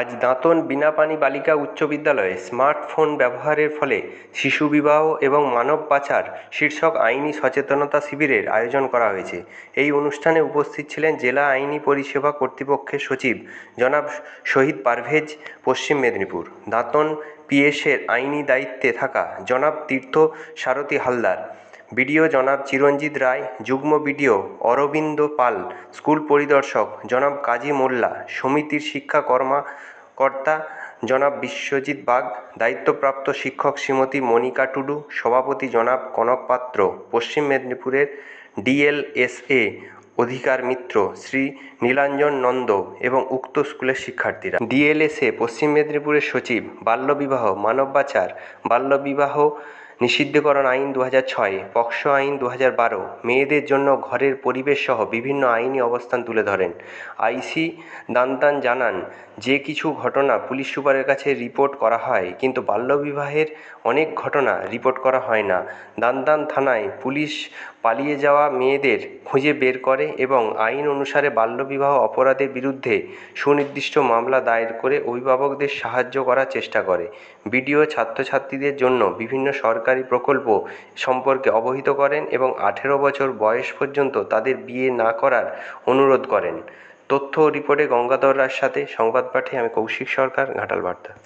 আজ দাঁতন বীণাপানি বালিকা উচ্চ বিদ্যালয়ে স্মার্টফোন ব্যবহারের ফলে শিশু বিবাহ এবং মানব পাচার শীর্ষক আইনি সচেতনতা শিবিরের আয়োজন করা হয়েছে। এই অনুষ্ঠানে উপস্থিত ছিলেন জেলা আইনি পরিষেবা কর্তৃপক্ষের সচিব জনাব শহীদ পারভেজ, পশ্চিম মেদিনীপুর। দাঁতন পিএসের আইনি দায়িত্বে থাকা জনাব তীর্থ সারথী হালদার। বিডিও জনাব চিরঞ্জিত রায়, যুগ্ম বিডিও অরবিন্দ পাল, স্কুল পরিদর্শক জনাব কাজী মোল্লা, সমিতির শিক্ষা কর্মকর্তা জনাব বিশ্বজিৎ বাগ, দায়িত্বপ্রাপ্ত শিক্ষক শ্রীমতী মনিকা টুডু, সভাপতি জনাব কনক পাত্র, পশ্চিম মেদিনীপুরের ডিএলএসএ অধিকার মিত্র শ্রী নীলাঞ্জন নন্দ এবং উক্ত স্কুলের শিক্ষার্থীরা। ডিএলএসএ পশ্চিম মেদিনীপুরের সচিব, বাল্যবিবাহ মানব পাচার বাল্যবিবাহ নিষিদ্ধকরণ আইন দু ছয় পক্সো আইন দু বারো, মেয়েদের জন্য ঘরের পরিবেশ সহ বিভিন্ন আইনি অবস্থান তুলে ধরেন। আইসি দান্তান জানান, যে কিছু ঘটনা পুলিশ সুপারের কাছে রিপোর্ট করা হয়, কিন্তু বাল্যবিবাহের অনেক ঘটনা রিপোর্ট করা হয় না। দান্তান থানায় পুলিশ পালিয়ে যাওয়া মেয়েদের খুঁজে বের করে এবং আইন অনুসারে বাল্যবিবাহ অপরাধের বিরুদ্ধে সুনির্দিষ্ট মামলা দায়ের করে অভিভাবকদের সাহায্য করার চেষ্টা করে। বিডিও ছাত্রছাত্রীদের জন্য বিভিন্ন সরকারি প্রকল্প সম্পর্কে অবহিত করেন এবং আঠেরো বছর বয়স পর্যন্ত তাদের বিয়ে না করার অনুরোধ করেন। তথ্য রিপোর্টে গঙ্গাধর রায়ের সাথে সংবাদ পাঠে আমি কৌশিক সরকার, ঘাটাল বার্তা।